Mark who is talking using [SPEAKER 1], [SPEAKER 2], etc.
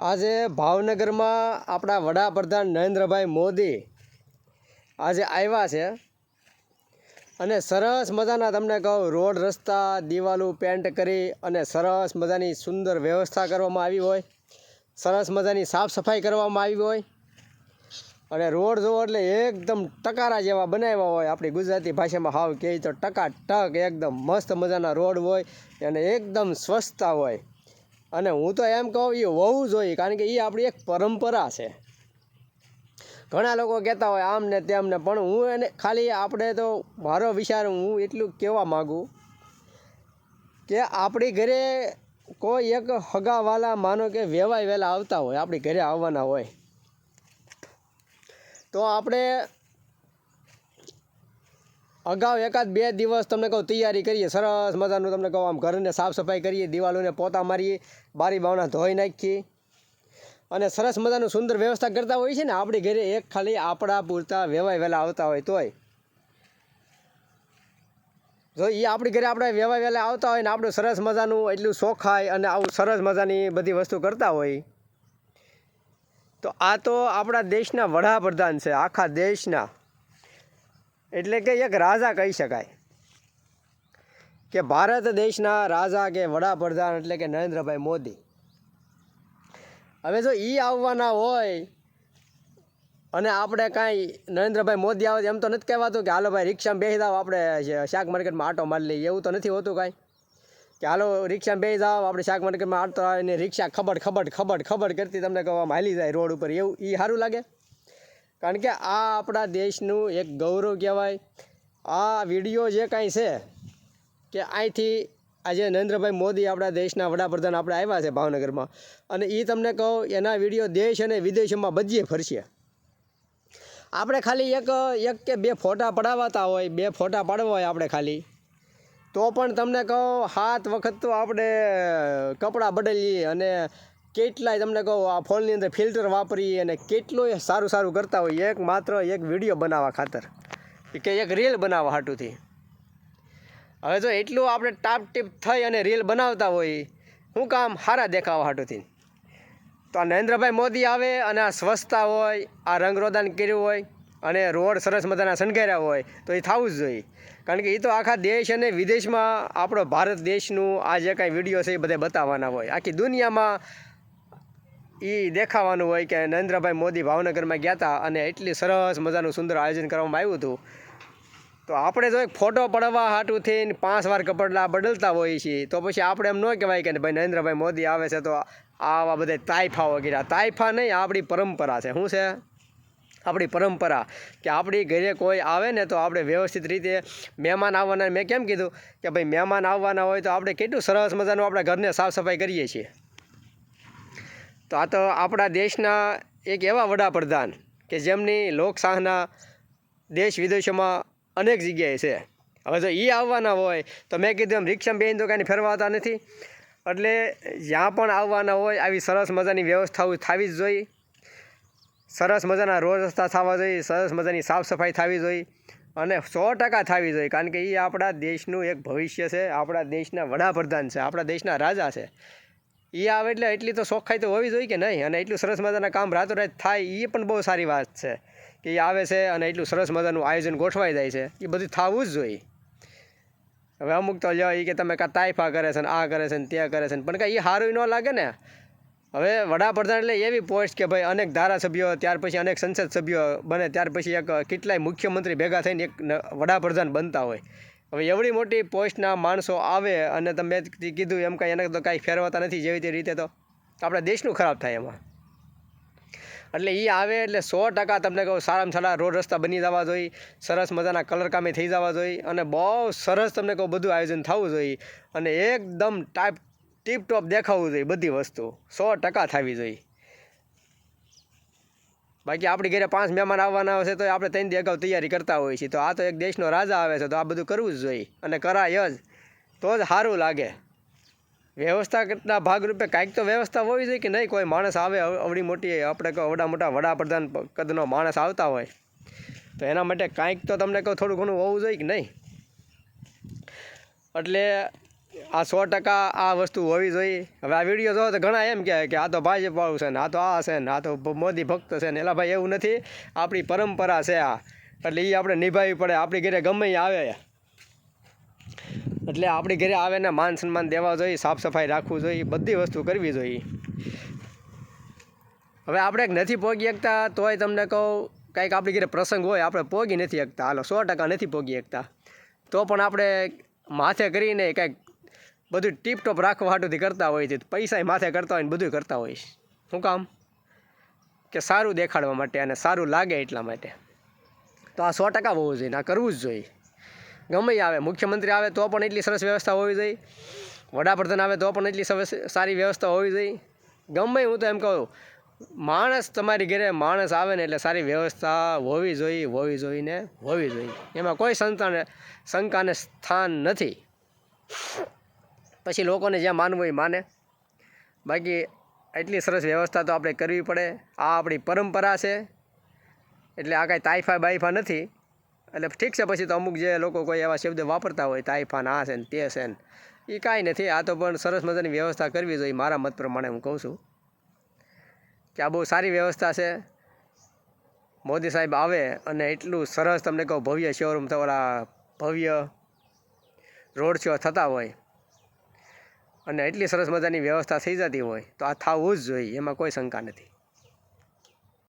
[SPEAKER 1] આજે ભાવનગરમાં આપણા વડાપ્રધાન નરેન્દ્રભાઈ મોદી આજે આવ્યા છે. અને સરસ મજાના તમને કહું, રોડ રસ્તા, દિવાલો પેન્ટ કરી અને સરસ મજાની સુંદર વ્યવસ્થા કરવામાં આવી હોય. સરસ મજાની સાફ સફાઈ કરવામાં આવી હોય. અને રોડ જોવો એટલે એકદમ ટકારા જેવા બનાવ્યા હોય આપણી ગુજરાતી ભાષામાં. હાવ કહે તો ટકાટક, એકદમ મસ્ત મજાના રોડ હોય અને એકદમ સ્વચ્છતા હોય. અને હું તો એમ કહું એ હોવું જોઈએ, કારણ કે એ આપણી એક પરંપરા છે. ઘણા લોકો કહેતા હોય આમ ને તેમ ને પણ હું એને, ખાલી આપણે તો, મારો વિચાર, હું એટલું કહેવા માગું કે આપણી ઘરે કોઈ એક હગાવાલા, માનો કે વેવાય વહેલા આવતા હોય, આપણી ઘરે આવવાના હોય, તો આપણે અગાઉ એકાદ બે દિવસ તમને કહું, તૈયારી કરીએ, સરસ મજાનું તમને કહું, આમ ઘરને સાફ સફાઈ કરીએ, દિવાલોને પોતા મારીએ, બારી બાવણા ધોઈ નાખીએ. અને સરસ મજાનું સુંદર વ્યવસ્થા કરતા હોય છે ને, આપણી ઘરે એક ખાલી આપણા પૂરતા વેવાય વહેલા આવતા હોય તોય. જો એ આપણી ઘરે આપણે વેવાય વહેલા આવતા હોય ને, આપણું સરસ મજાનું એટલું શોખાય અને આવું સરસ મજાની બધી વસ્તુ કરતા હોય. તો આ તો આપણા દેશના વડાપ્રધાન છે, આખા દેશના. એટલે કે એક રાજા કહી શકાય. કે ભારત દેશના રાજા કે વડાપ્રધાન એટલે કે નરેન્દ્રભાઈ મોદી. હવે જો એ આવવાના હોય અને આપણે કાંઈ નરેન્દ્રભાઈ મોદી આવે એમ તો નથી કહેવાતું કે હાલો ભાઈ રિક્ષામાં બેસી જાઓ, આપણે શાક માર્કેટમાં આટો મારી લઈએ, એવું તો નથી હોતું કાંઈ. કે હાલો રિક્ષામાં બેસી જાઓ, આપણે શાક માર્કેટમાં આટો આવીને રિક્ષા ખબડ ખબડ ખબડ ખબર કરતી તમને કહેવામાં હાલી જાય રોડ ઉપર, એવું એ સારું લાગે? કારણ કે આ આપણા દેશનું એક ગૌરવ કહેવાય. આ વીડિયો જે કાંઈ છે કે અહીંથી આજે નરેન્દ્રભાઈ મોદી આપણા દેશના વડાપ્રધાન આપણે આવ્યા છે ભાવનગરમાં. અને એ તમને કહું, એના વીડિયો દેશ અને વિદેશોમાં બધીએ ફરશે. આપણે ખાલી એક એક કે બે ફોટા પડાવતા હોય, બે ફોટા પાડવા હોય આપણે ખાલી. તો પણ તમને કહું સાત વખત તો આપણે કપડાં બદલીએ અને કેટલાય, તમને કહું, આ ફોનની અંદર ફિલ્ટર વાપરીએ અને કેટલુંય સારું સારું કરતા હોય એક માત્ર એક વીડિયો બનાવવા ખાતર. કે એક રીલ બનાવવા હાટુથી. હવે જો એટલું આપણે ટાપ ટીપ થઈ અને રીલ બનાવતા હોય શું કામ સારા દેખાવા હાટુથી. તો આ નરેન્દ્રભાઈ મોદી આવે અને આ સ્વચ્છતા હોય, આ રંગરોદાન કર્યું હોય અને રોડ સરસ મજાના શણગાર્યા હોય, તો એ થવું જ જોઈએ. કારણ કે એ તો આખા દેશ અને વિદેશમાં આપણો ભારત દેશનું આ જે કાંઈ વીડિયો છે એ બધા બતાવવાના હોય. આખી દુનિયામાં એ દેખાવાનું હોય કે નરેન્દ્રભાઈ મોદી ભાવનગરમાં ગયા હતા અને એટલી સરસ મજાનું સુંદર આયોજન કરવામાં આવ્યું હતું. તો આપણે જો એક ફોટો પડવા હાટું થઈને પાંચ વાર કપડલા બદલતા હોઈએ છીએ, તો પછી આપણે એમ ન કહેવાય કે ભાઈ નરેન્દ્રભાઈ મોદી આવે છે તો આવા બધા તાઇફા વગેરે તાઇફા નહીં, આપણી પરંપરા છે. શું છે? આપણી પરંપરા કે આપણી ઘરે કોઈ આવે ને તો આપણે વ્યવસ્થિત રીતે મહેમાન આવવાના. મેં કેમ કીધું કે ભાઈ મહેમાન આવવાના હોય તો આપણે કેટલું સરસ મજાનું આપણા ઘરને સાફ સફાઈ કરીએ છીએ. તો આ તો આપણા દેશના એક એવા વડાપ્રધાન કે જેમની લોકશાહના દેશ વિદેશોમાં અનેક જગ્યાએ છે. હવે જો એ આવવાના હોય તો મેં કીધું એમ રિક્ષામાં બેન તો કાંઈ ફેરવાતા નથી. એટલે જ્યાં પણ આવવાના હોય આવી સરસ મજાની વ્યવસ્થાઓ થવી જ જોઈએ. સરસ મજાના રોડ રસ્તા થવા જોઈએ, સરસ મજાની સાફ સફાઈ થવી જોઈએ અને સો ટકા થવી જોઈએ. કારણ કે એ આપણા દેશનું એક ભવિષ્ય છે, આપણા દેશના વડાપ્રધાન છે, આપણા દેશના રાજા છે. એ આવે એટલે એટલી તો શોખાઈ તો હોવી જોઈએ કે નહીં? અને એટલું સરસ મજાના કામ રાતોરાત થાય એ પણ બહુ સારી વાત છે કે એ આવે છે અને એટલું સરસ મજાનું આયોજન ગોઠવાઈ જાય છે. એ બધું થવું જ જોઈએ. હવે અમુક તો લ્યો એ કે તમે કાં તાઇફા કરે છે ને આ કરે છે ને તે કરે છે ને, પણ કાંઈ એ સારું ન લાગે ને. હવે વડાપ્રધાન એટલે એવી પોસ્ટ કે ભાઈ અનેક ધારાસભ્યો, ત્યાર પછી અનેક સંસદ સભ્યો બને, ત્યાર પછી એક કેટલાય મુખ્યમંત્રી ભેગા થઈને એક વડાપ્રધાન બનતા હોય. હવે એવડી મોટી પોસ્ટના માણસો આવે અને તમે કીધું એમ કાંઈ એને તો કાંઈ ફેરવાતા નથી જેવી રીતે તો. આપણા દેશનું ખરાબ થાય એમાં. એટલે એ આવે એટલે સો ટકા તમને કહું સારામાં સારા રોડ રસ્તા બની જવા જોઈએ, સરસ મજાના કલર કામે થઈ જવા જોઈએ અને બહુ સરસ તમને કહું બધું આયોજન થવું જોઈએ અને એકદમ ટાઈપ ટીપટોપ દેખાવું જોઈએ બધી વસ્તુ. સો ટકા થવી જોઈએ. બાકી આપણી ઘરે પાંચ મહેમાન આવવાના હશે તો આપણે ત્રણ દી અગાઉ તૈયારી કરતા હોઈએ છીએ. તો આ તો એક દેશનો રાજા આવે છે, તો આ બધું કરવું જ જોઈએ. અને કરાય જ. તો જ સારું લાગે. વ્યવસ્થાના ભાગરૂપે કાંઈક તો વ્યવસ્થા હોવી જોઈએ કે નહીં? કોઈ માણસ આવે, અવ- અવડી મોટી, આપણે અવડા મોટા વડાપ્રધાન કદનો માણસ આવતા હોય. તો એના માટે કાંઈક તો તમને કહું, થોડું ઘણું હોવું જોઈએ કે નહીં? એટલે આ સો ટકા આ વસ્તુ હોવી જોઈએ. હવે આ વીડિયો જોવો તો ઘણા એમ કહે કે આ તો ભાજપવાળું છે ને, આ તો આ છે ને, આ તો મોદી ભક્ત છે ને, એલા ભાઈ એવું નથી. આપણી પરંપરા છે આ. એટલે એ આપણે નિભાવવી પડે, આપણી ઘરે ગમે આવે. એટલે આપણી ઘરે આવે ને માન સન્માન દેવા જોઈએ, સાફ સફાઈ રાખવું જોઈએ, બધી વસ્તુ કરવી જોઈએ. હવે આપણે નથી પોગી શકતા તોય તમને કહું, કંઈક આપણી ઘરે પ્રસંગ હોય, આપણે પોગી નથી શકતા હાલો, સો ટકા નથી પોગી શકતા તો પણ આપણે માથે કરીને કંઈક બધું ટીપટોપ રાખવા હાટુંથી કરતા હોય છે. પૈસા માથે કરતા હોય ને બધું કરતા હોય છે. શું કામ? કે સારું દેખાડવા માટે અને સારું લાગે એટલા માટે. તો આ સો ટકા હોવું જોઈએ આ કરવું જ જોઈએ. ગમે આવે. મુખ્યમંત્રી આવે તો પણ એટલી સરસ વ્યવસ્થા હોવી જોઈએ. વડાપ્રધાન આવે તો પણ એટલી સરસ સારી વ્યવસ્થા હોવી જોઈએ. ગમે હું તો એમ કહું, માણસ તમારી ઘરે માણસ આવે ને એટલે સારી વ્યવસ્થા હોવી જોઈએ હોવી જોઈએ ને હોવી જોઈએ. એમાં કોઈ સંતાને, શંકાને સ્થાન નથી. પછી લોકોને જ્યાં માનવું હોય માને. બાકી એટલી સરસ વ્યવસ્થા તો આપણે કરવી પડે. આ આપણી પરંપરા છે. એટલે આ કાંઈ તાઇફા બાઇફા નથી. એટલે ઠીક છે, પછી તો અમુક જે લોકો કોઈ એવા શબ્દ વાપરતા હોય, તાઇફા આ છે ને તે છે ને એ કાંઈ નથી. આ તો પણ સરસ મજાની વ્યવસ્થા કરવી જોઈએ, મારા મત પ્રમાણે હું કહું છું. કે આ બહુ સારી વ્યવસ્થા છે. મોદી સાહેબ આવે અને એટલું સરસ, તમને કહું, ભવ્ય શોરૂમ ઓલા ભવ્ય રોડ શો થતા હોય. અને એટલી સરસ મજાની વ્યવસ્થા થઈ જતી હોય તો આ થવું જ જોઈએ, એમાં કોઈ શંકા નથી.